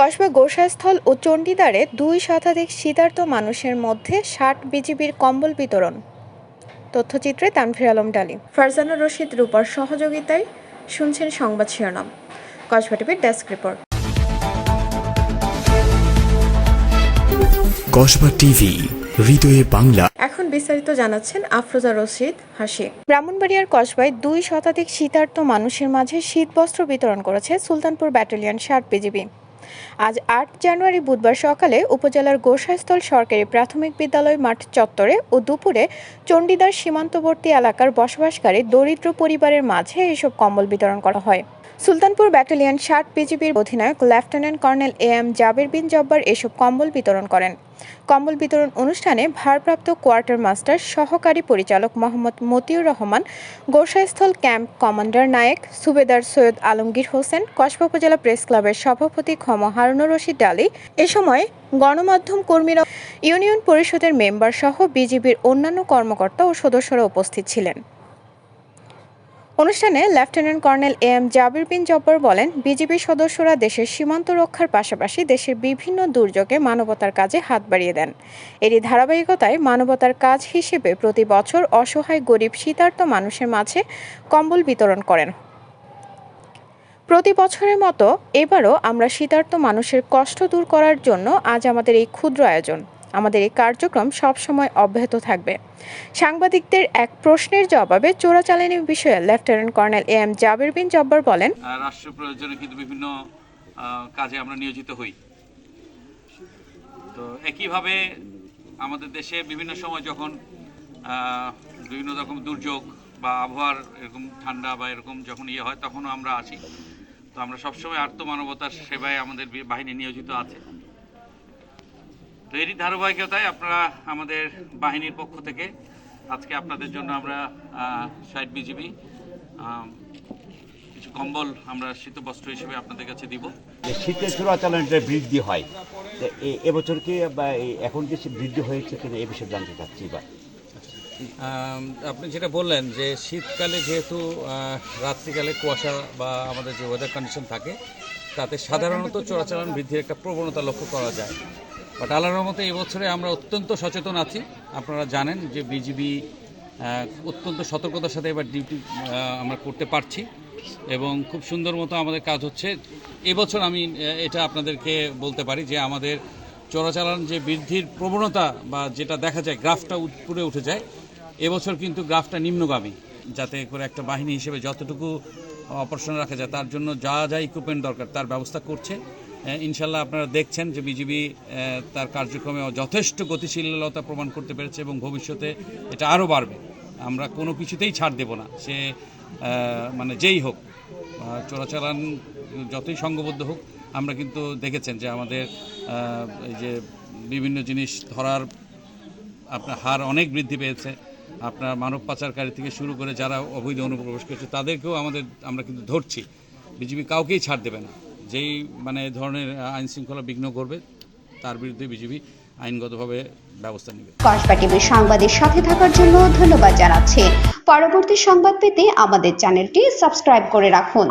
কসবা গোসাস্থল ও চণ্ডীদারে দুই শতাধিক শীতার্ত মানুষের মধ্যে ষাট বিজিবির কম্বল বিতরণ। তথ্যচিত্রে তানভীর আলম ডালি। ফারজানা রশিদ রূপার সহযোগিতায় শুনছেন সংবাদ শিরোনাম। কসবা টিভির ডেস্ক রিপোর্ট। কসবা টিভি হৃদয়ে বাংলা। এখন বিস্তারিত জানাচ্ছেন আফরোজা রশিদ হাসি। ব্রাহ্মণবাড়িয়ার কসবায় দুই শতাধিক শীতার্ত মানুষের মাঝে শীতবস্ত্র বিতরণ করেছে সুলতানপুর ব্যাটালিয়ন ষাট বিজিবি। আজ আট জানুয়ারি বুধবার সকালে উপজেলার গোসাইস্থল সরকারি প্রাথমিক বিদ্যালয় মাঠ চত্বরে ও দুপুরে চণ্ডীদার সীমান্তবর্তী এলাকার বসবাসকারী দরিদ্র পরিবারের মাঝে এসব কম্বল বিতরণ করা হয়। সুলতানপুর ব্যাটালিয়ন ষাট বিজিবির অধিনায়ক lieutenant colonel A M Jabir bin Jabbar এসব কম্বল বিতরণ করেন। কম্বল বিতরণ অনুষ্ঠানে ভারপ্রাপ্ত কোয়ার্টার মাস্টার, সহকারী পরিচালক মোহাম্মদ মতিউর রহমান, গোসাইস্থল ক্যাম্প কমান্ডার নায়েক, সুবেদার সৈয়দ আলমগীর হোসেন কসবা উপজেলা প্রেস ক্লাবের সভাপতি ক্ষম হারুনুর রশিদ ডালি। এ সময় গণমাধ্যম কর্মীরা, ইউনিয়ন পরিষদের মেম্বার সহ বিজিবির অন্যান্য কর্মকর্তা ও সদস্যরা উপস্থিত ছিলেন। অনুষ্ঠানে lieutenant colonel A M Jabir bin Jabbar বলেন বিজিবি সদস্যরা দেশের সীমান্ত রক্ষার পাশাপাশি দেশের বিভিন্ন দুর্যোগে মানবতার কাজে হাত বাড়িয়ে দেন। এরই ধারাবাহিকতায় মানবতার কাজ হিসেবে প্রতি বছর অসহায় গরিব শীতার্ত মানুষের মাঝে কম্বল বিতরণ করেন। প্রতি বছরের মতো এবারও আমরা শীতার্ত মানুষের কষ্ট দূর করার জন্য আজ আমাদের এই ক্ষুদ্র আয়োজন। আমাদের এই কার্যক্রম সবসময় অব্যাহত থাকবে। সাংবাদিকদের এক প্রশ্নের জবাবে চোরাচালানি বিষয়ে lieutenant colonel A M Jabir bin Jabbar বলেন রাষ্ট্র প্রয়োজনে কিন্তু বিভিন্ন কাজে আমরা নিয়োজিত হই। তো একইভাবে আমাদের দেশে বিভিন্ন সময় যখন বিভিন্ন রকম দুর্যোগ বা আবহাওয়ার এরকম ঠান্ডা বা এরকম যখন ইয়ে হয়, তখনও আমরা আসি। তো আমরা সবসময় আত্মমানবতার সেবায় আমাদের বাহিনী নিয়োজিত আছে। তো এরই ধারাবাহিকতায় আপনারা আমাদের বাহিনীর পক্ষ থেকে আজকে আপনাদের জন্য আমরা ষাট বিজিবি কিছু কম্বল আমরা শীতবস্ত্র হিসেবে আপনাদের কাছে দিব। যে শীতের চোরাচালানটা বৃদ্ধি হয় তো এ- এবছর কি বা এই এখন কি সে বৃদ্ধি হয়েছে কিনা এ বিষয়ে জানতে চাচ্ছি বা আপনি যেটা বললেন যে শীতকালে যেহেতু রাত্রিকালে কুয়াশা বা আমাদের যে ওয়েদার কন্ডিশন থাকে তাতে সাধারণত চোরাচালান বৃদ্ধির একটা প্রবণতা লক্ষ্য করা যায়। বাট আল্লাহর মতো এই বছরে আমরা অত্যন্ত সচেতন আছি। আপনারা জানেন যে বিজিবি অত্যন্ত সতর্কতার সাথে এবার ডিউটি আমরা করতে পারছি। এবং খুব সুন্দর মতো আমাদের কাজ হচ্ছে। এবছর আমি এটা আপনাদেরকে বলতে পারি যে আমাদের চোরাচালান যে বৃদ্ধির প্রবণতা বা যেটা দেখা যায়, গ্রাফটা উপরে উঠে যায় এবছর কিন্তু গ্রাফটা নিম্নগামী, যাতে করে একটা বাহিনী হিসেবে যতটুকু অপারেশন রাখা যায়, তার জন্য যা যা ইকুইপমেন্ট দরকার, তার ব্যবস্থা করছে। ইনশাল্লাহ আপনারা দেখছেন যে বিজিবি তার কার্যক্রমে যথেষ্ট গতিশীলতা প্রমাণ করতে পেরেছে এবং ভবিষ্যতে এটা আরও বাড়বে। আমরা কোনো কিছুতেই ছাড় দেব না। সে মানে যেই হোক চোরাচালান যতই সঙ্গবদ্ধ হোক, আমরা কিন্তু দেখেছেন যে আমাদের এই যে বিভিন্ন জিনিস ধরার আপনার হার অনেক বৃদ্ধি পেয়েছে। আপনার মানব পাচারকারী থেকে শুরু করে যারা অবৈধ অনুপ্রবেশ করছে, তাদেরকেও আমাদের, আমরা কিন্তু ধরছি। বিজেপি কাউকেই ছাড় দেবে না। যেই মানে ধরনের আইন শৃঙ্খলা বিঘ্ন করবে, তার বিরুদ্ধে বিজেপি আইনগতভাবে ব্যবস্থা নেবে। কসবা টিভির সাংবাদিক সাথে থাকার জন্য ধন্যবাদ জানাচ্ছি। পরবর্তী সংবাদ পেতে আমাদের চ্যানেলটি সাবস্ক্রাইব করে রাখুন।